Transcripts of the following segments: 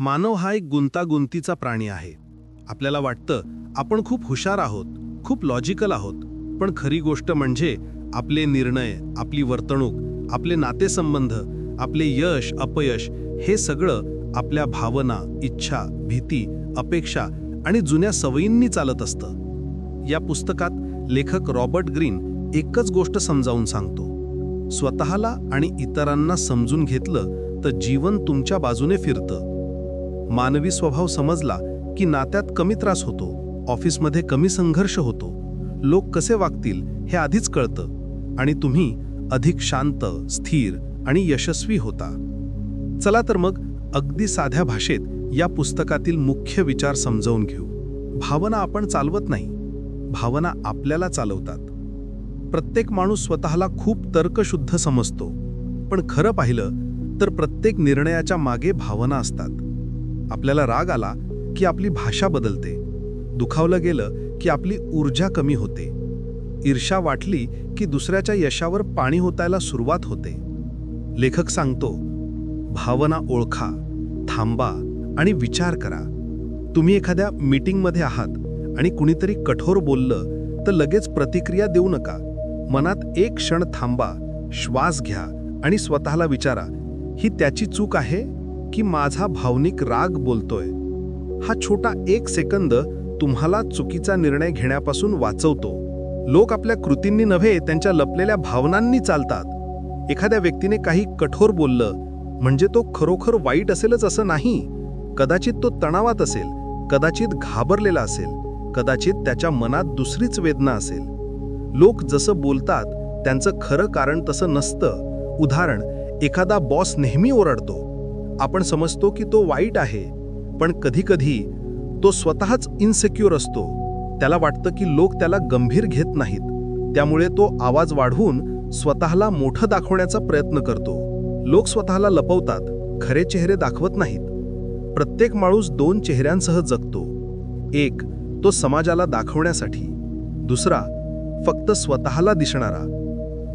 मानव हा एक गुंतागुंतीचा प्राणी आहे. आपल्याला वाटतं आपण खूप हुशार आहोत खूप लॉजिकल आहोत पण खरी गोष्ट म्हणजे आपले निर्णय आपली वर्तणूक आपले नातेसंबंध आपले यश अपयश हे सगळं आपल्या भावना इच्छा भीती अपेक्षा आणि जुन्या सवयींनी चालत असतं. या पुस्तकात लेखक रॉबर्ट ग्रीन एकच गोष्ट समजावून सांगतो. स्वतःला आणि इतरांना समजून घेतलं तर जीवन तुमच्या बाजूने फिरतं. मानवी स्वभाव समजला की नात्यात कमी त्रास होतो ऑफिसमध्ये कमी संघर्ष होतो. लोक कसे वागतील हे आधीच कळतं आणि तुम्ही अधिक शांत स्थिर आणि यशस्वी होता. चला तर मग अगदी साध्या भाषेत या पुस्तकातील मुख्य विचार समजावून घेऊ. भावना आपण चालवत नाही. भावना आपल्याला चालवतात. प्रत्येक माणूस स्वतःला खूप तर्कशुद्ध समजतो. पण खरं पाहिलं तर प्रत्येक निर्णयाच्या मागे भावना असतात. आपल्याला राग आला की आपली भाषा बदलते. दुखावलं गेलं की आपली ऊर्जा कमी होते. ईर्षा वाटली की दुसऱ्याच्या यशावर पाणी होतायला सुरुवात होते. लेखक सांगतो भावना ओळखा थांबा आणि विचार करा. तुम्ही एखाद्या मीटिंगमध्ये आहात आणि कुणीतरी कठोर बोललं तर लगेच प्रतिक्रिया देऊ नका. मनात एक क्षण थांबा श्वास घ्या आणि स्वतःला विचारा ही त्याची चूक आहे? की माझा भावनिक राग बोलतोय. हा छोटा एक सेकंद तुम्हाला चुकीचा निर्णय घेण्यापासून वाचवतो. लोक आपल्या कृतींनी नव्हे त्यांच्या लपलेल्या भावनांनी चालतात. एखाद्या व्यक्तीने काही कठोर बोललं म्हणजे तो खरोखर वाईट असेलच असं नाही. कदाचित तो तणावात असेल कदाचित घाबरलेला असेल कदाचित त्याच्या मनात दुसरीच वेदना असेल. लोक जसं बोलतात त्यांचं खरं कारण तसं नसतं. उदाहरण एखादा बॉस नेहमी ओरडतो. आपण समजतो की तो वाईट आहे पण कधीकधी तो स्वतःच इन्सेक्युअर असतो. त्याला वाटतं की लोक त्याला गंभीर घेत नाहीत. त्यामुळे तो आवाज वाढवून स्वतःला मोठं दाखवण्याचा प्रयत्न करतो. लोक स्वतःला लपवतात खरे चेहरे दाखवत नाहीत. प्रत्येक माणूस दोन चेहऱ्यांसह जगतो. एक तो समाजाला दाखवण्यासाठी. दुसरा फक्त स्वतःला दिसणारा.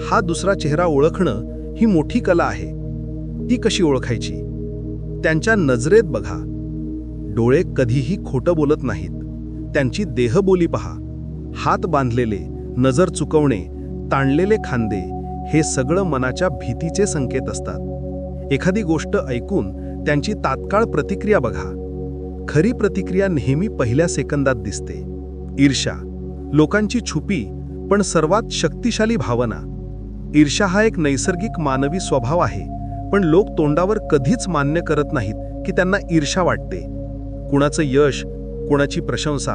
हा दुसरा चेहरा ओळखणं ही मोठी कला आहे. ती कशी ओळखायची? त्यांच्या नजरेत बघा. डोळे कधीही खोटं बोलत नाहीत. त्यांची देहबोली पहा. हात बांधलेले नजर चुकवणे ताणलेले खांदे हे सगळं मनाच्या भीतीचे संकेत असतात. एखादी गोष्ट ऐकून त्यांची तात्काळ प्रतिक्रिया बघा. खरी प्रतिक्रिया नेहमी पहिल्या सेकंदात दिसते. ईर्षा लोकांची छुपी पण सर्वात शक्तिशाली भावना. ईर्षा हा एक नैसर्गिक मानवी स्वभाव आहे. पण लोक तोंडावर कधीच मान्य करत नाहीत की त्यांना ईर्षा वाटते. कुणाचं यश कोणाची प्रशंसा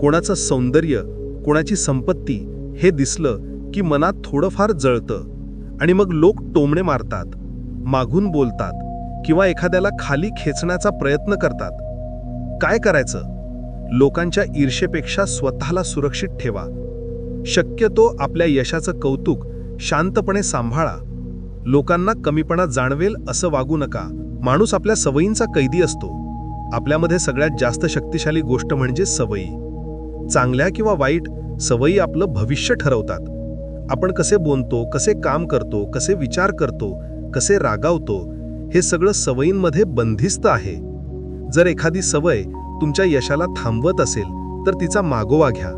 कोणाचं सौंदर्य कोणाची संपत्ती हे दिसलं की मनात थोडंफार जळतं. आणि मग लोक टोमणे मारतात मागून बोलतात किंवा एखाद्याला खाली खेचण्याचा प्रयत्न करतात. काय करायचं? लोकांच्या ईर्षेपेक्षा स्वतःला सुरक्षित ठेवा. शक्यतो आपल्या यशाचं कौतुक शांतपणे सांभाळा. लोकांना कमीपणा जाणवेल असं वागू नका. माणूस आपल्या सवयींचा कैदी असतो. आपल्यामध्ये सगळ्यात जास्त शक्तिशाली गोष्ट म्हणजे सवयी. चांगल्या किंवा वाईट सवयी आपलं भविष्य ठरवतात. आपण कसे बोलतो कसे काम करतो कसे विचार करतो कसे रागावतो हे सगळं सवयींमध्ये बंदिस्त आहे. जर एखादी सवय तुमच्या यशाला थांबवत असेल तर तिचा मागोवा घ्या.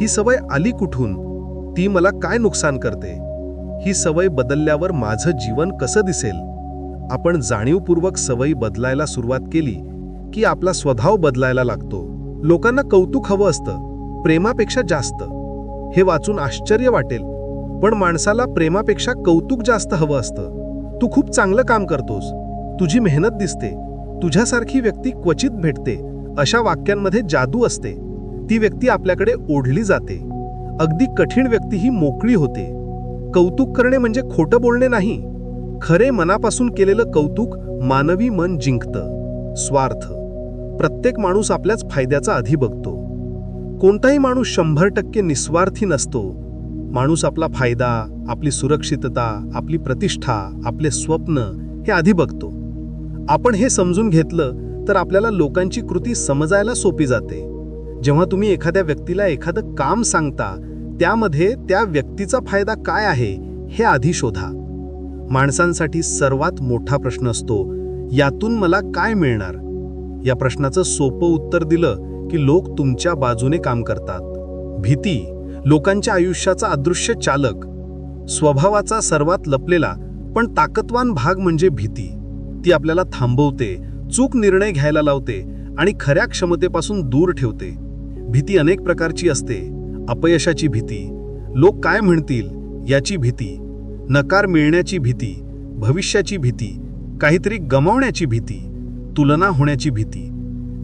ही सवय आली कुठून? ती मला काय नुकसान करते? ही सवय बदलल्यावर माझं जीवन कसं दिसेल? आपण जाणीवपूर्वक सवयी बदलायला सुरुवात केली की आपला स्वभाव बदलायला लागतो. लोकांना कौतुक हवं असतं प्रेमापेक्षा जास्त. हे वाचून आश्चर्य वाटेल पण माणसाला प्रेमापेक्षा कौतुक जास्त हवं असतं. तू खूप चांगलं काम करतोस तुझी मेहनत दिसते तुझ्यासारखी व्यक्ती क्वचित भेटते अशा वाक्यांमध्ये जादू असते. ती व्यक्ती आपल्याकडे ओढली जाते. अगदी कठीण व्यक्ती ही मोकळी होते. कौतुक करणे म्हणजे खोटं बोलणे नाही. खरे मनापासून केलेलं कौतुक मानवी मन जिंकतं. स्वार्थ. प्रत्येक माणूस आपल्याच फायद्याचा आधी बघतो. कोणताही माणूस शंभर टक्के निस्वार्थी नसतो. माणूस आपला फायदा आपली सुरक्षितता आपली प्रतिष्ठा आपले स्वप्न हे आधी बघतो. आपण हे समजून घेतलं तर आपल्याला लोकांची कृती समजायला सोपी जाते. जेव्हा तुम्ही एखाद्या व्यक्तीला एखादं काम सांगता त्यामध्ये त्या व्यक्तीचा फायदा काय आहे हे आधी शोधा. माणसांसाठी सर्वात मोठा प्रश्न असतो यातून मला काय मिळणार? या प्रश्नाचं सोपं उत्तर दिलं की लोक तुमच्या बाजूने काम करतात. भीती लोकांच्या आयुष्याचा अदृश्य चालक. स्वभावाचा सर्वात लपलेला पण ताकदवान भाग म्हणजे भीती. ती आपल्याला थांबवते चूक निर्णय घ्यायला लावते आणि खऱ्या क्षमतेपासून दूर ठेवते. भीती अनेक प्रकारची असते. अपयशाची भीती. लोक काय म्हणतील याची भीती. नकार मिळण्याची भीती. भविष्याची भीती. काहीतरी गमावण्याची भीती. तुलना होण्याची भीती.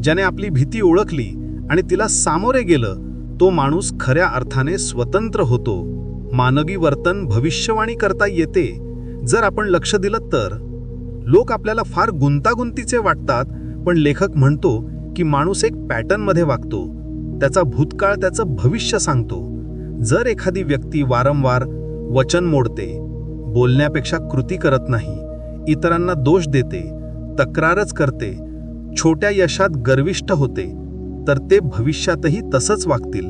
ज्याने आपली भीती ओळखली आणि तिला सामोरे गेलं तो माणूस खऱ्या अर्थाने स्वतंत्र होतो. मानवी वर्तन भविष्यवाणी करता येते. जर आपण लक्ष दिलं तर. लोक आपल्याला फार गुंतागुंतीचे वाटतात पण लेखक म्हणतो की माणूस एक पॅटर्नमध्ये वागतो. त्याचा भूतकाळ त्याचं भविष्य सांगतो. जर एखादी व्यक्ती वारंवार वचन मोडते बोलण्यापेक्षा कृती करत नाही इतरांना दोष देते तक्रारच करते छोट्या यशात गर्विष्ठ होते तर ते भविष्यातही तसंच वागतील.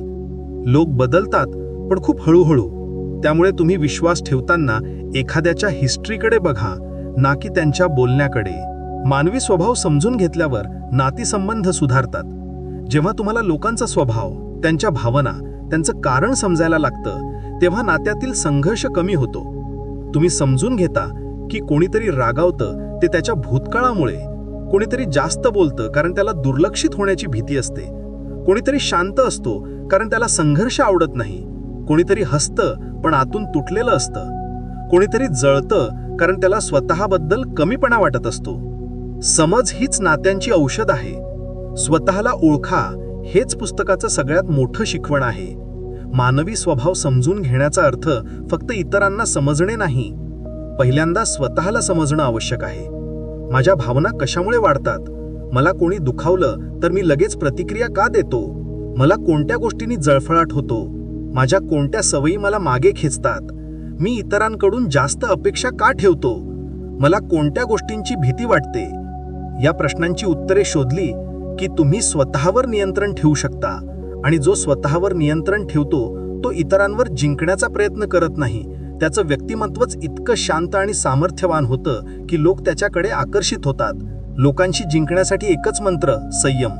लोक बदलतात पण खूप हळूहळू. त्यामुळे तुम्ही विश्वास ठेवताना एखाद्याच्या हिस्ट्रीकडे बघा ना की त्यांच्या बोलण्याकडे. मानवी स्वभाव समजून घेतल्यावर नातीसंबंध सुधारतात. जेव्हा तुम्हाला लोकांचा स्वभाव त्यांच्या भावना त्यांचं कारण समजायला लागतं तेव्हा नात्यातील संघर्ष कमी होतो. तुम्ही समजून घेता की कोणीतरी रागावतं ते त्याच्या भूतकाळामुळे. कोणीतरी जास्त बोलतं कारण त्याला दुर्लक्षित होण्याची भीती असते. कोणीतरी शांत असतो कारण त्याला संघर्ष आवडत नाही. कोणीतरी हसतं पण आतून तुटलेलं असतं. कोणीतरी जळतं कारण त्याला स्वतःबद्दल कमीपणा वाटत असतो. समज हीच नात्यांची औषध आहे. स्वतःला ओळखा हेच पुस्तकाचं सगळ्यात मोठं शिकवण आहे. मानवी स्वभाव समजून घेण्याचा अर्थ फक्त इतरांना समजणे नाही. पहिल्यांदा स्वतःला समजणं आवश्यक आहे. माझ्या भावना कशामुळे वाढतात? मला कोणी दुखावलं तर मी लगेच प्रतिक्रिया का देतो? मला कोणत्या गोष्टींनी जळफळाट होतो? माझ्या कोणत्या सवयी मला मागे खेचतात? मी इतरांकडून जास्त अपेक्षा का ठेवतो? मला कोणत्या गोष्टींची भीती वाटते? या प्रश्नांची उत्तरे शोधली की तुम्ही स्वतःवर नियंत्रण ठेवू शकता. आणि जो स्वतःवर नियंत्रण ठेवतो तो इतरांवर जिंकण्याचा प्रयत्न करत नाही. त्याचं व्यक्तिमत्वच इतकं शांत आणि सामर्थ्यवान होतं की लोक त्याच्याकडे आकर्षित होतात. लोकांशी जिंकण्यासाठी एकच मंत्र संयम.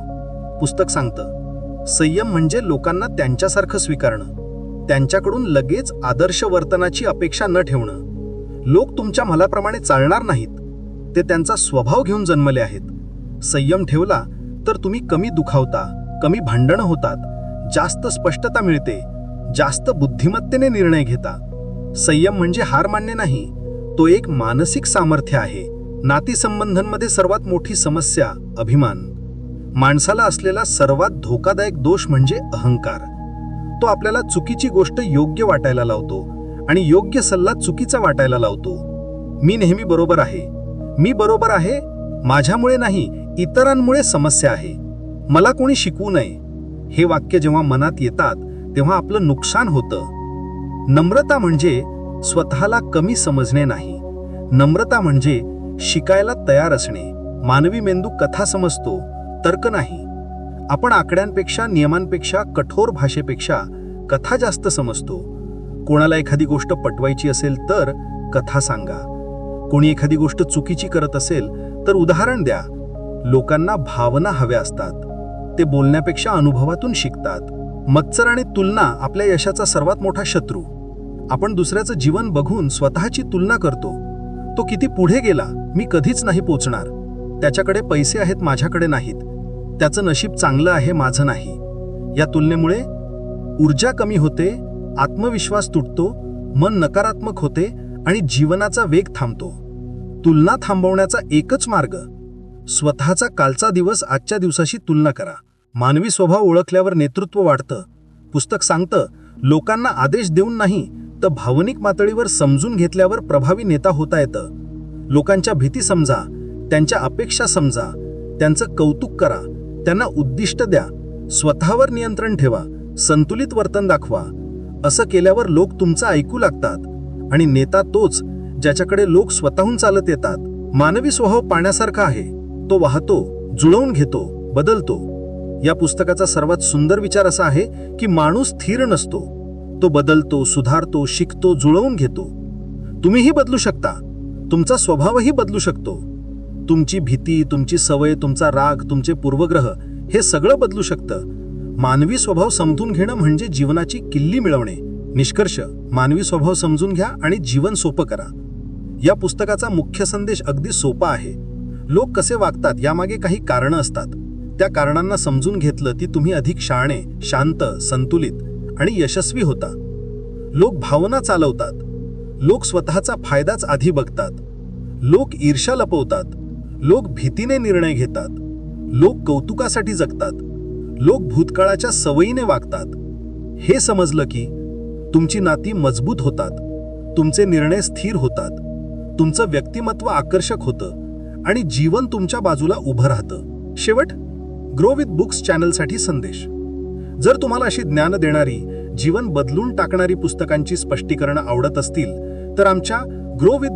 पुस्तक सांगतं. संयम म्हणजे लोकांना त्यांच्यासारखं स्वीकारणं. त्यांच्याकडून लगेच आदर्श वर्तनाची अपेक्षा न ठेवणं. लोक तुमच्या मलाप्रमाणे चालणार नाहीत. ते त्यांचा स्वभाव घेऊन जन्मले आहेत. संयम ठेवला तर तुम्ही कमी दुखावता कमी भांडणं होतात जास्त स्पष्टता मिळते जास्त बुद्धिमत्तेने निर्णय घेता. संयम म्हणजे हार मानणे नाही तो एक मानसिक सामर्थ्य आहे नातीसंबंधांमध्ये सर्वात मोठी समस्या अभिमान. माणसाला असलेला सर्वात धोकादायक दोष म्हणजे अहंकार. तो आपल्याला चुकीची गोष्ट योग्य वाटायला लावतो आणि योग्य सल्ला चुकीचा वाटायला लावतो. मी नेहमी बरोबर आहे. मी बरोबर आहे माझ्यामुळे नाही इतरांमुळे समस्या आहे. मला कोणी शिकवू नये. हे वाक्य जेव्हा मनात येतात तेव्हा आपलं नुकसान होतं. नम्रता म्हणजे स्वतःला कमी समजणे नाही. नम्रता म्हणजे शिकायला तयार असणे. मानवी मेंदू कथा समजतो तर्क नाही. आपण आकड्यांपेक्षा नियमांपेक्षा कठोर भाषेपेक्षा कथा जास्त समजतो. कोणाला एखादी गोष्ट पटवायची असेल तर कथा सांगा. कोणी एखादी गोष्ट चुकीची करत असेल तर उदाहरण द्या. लोकांना भावना हव्या असतात. ते बोलण्यापेक्षा अनुभवातून शिकतात. मत्सर आणि तुलना आपल्या यशाचा सर्वात मोठा शत्रू. आपण दुसऱ्याचं जीवन बघून स्वतःची तुलना करतो. तो किती पुढे गेला मी कधीच नाही पोचणार. त्याच्याकडे पैसे आहेत माझ्याकडे नाहीत. त्याचं नशीब चांगलं आहे माझं नाही. या तुलनेमुळे ऊर्जा कमी होते आत्मविश्वास तुटतो मन नकारात्मक होते आणि जीवनाचा वेग थांबतो. तुलना थांबवण्याचा एकच मार्ग स्वतःचा कालचा दिवस आजच्या दिवसाशी तुलना करा. मानवी स्वभाव ओळखल्यावर नेतृत्व वाढतं. पुस्तक सांगतं लोकांना आदेश देऊन नाही तर भावनिक पातळीवर समजून घेतल्यावर प्रभावी नेता होता येतं. लोकांच्या भीती समजा त्यांच्या अपेक्षा समजा त्यांचं कौतुक करा त्यांना उद्दिष्ट द्या स्वतःवर नियंत्रण ठेवा संतुलित वर्तन दाखवा. असं केल्यावर लोक तुमचं ऐकू लागतात. आणि नेता तोच ज्याच्याकडे लोक स्वतःहून चालत येतात. मानवी स्वभाव पाण्यासारखा आहे. तो वाहतो जुळवून घेतो बदलतो. या पुस्तकाचा सर्वात सुंदर विचार असा आहे की माणूस स्थिर नसतो. तो बदलतो सुधारतो शिकतो जुळवून घेतो. तुम्हीही बदलू शकता. तुमचा स्वभावही बदलू शकतो. तुमची भीती तुमची सवय तुमचा राग तुमचे पूर्वग्रह हे सगळं बदलू शकतं. मानवी स्वभाव समजून घेणं म्हणजे जीवनाची किल्ली मिळवणे. निष्कर्ष मानवी स्वभाव समजून घ्या आणि जीवन सोपं करा. या पुस्तकाचा मुख्य संदेश अगदी सोपा आहे. लोक कसे वागतात यामागे काही कारणं असतात. त्या कारणांना समजून घेतलं की तुम्ही अधिक शाणे शांत संतुलित आणि यशस्वी होता. लोक भावना चालवतात. लोक स्वतःचा फायदाच आधी बघतात. लोक ईर्षा लपवतात. लोक भीतीने निर्णय घेतात. लोक कौतुकासाठी जगतात. लोक भूतकाळाच्या सवयीने वागतात. हे समजलं की तुमची नाती मजबूत होतात. तुमचे निर्णय स्थिर होतात. तुमचं व्यक्तिमत्व आकर्षक होतं. आणि जीवन तुमच्या बाजूला उभं राहतं. शेवट ग्रो विथ बुक्स चॅनलसाठी संदेश. जर तुम्हाला अशी ज्ञान देणारी जीवन बदलून टाकणारी पुस्तकांची स्पष्टीकरणं आवडत असतील तर आमच्या ग्रो विथ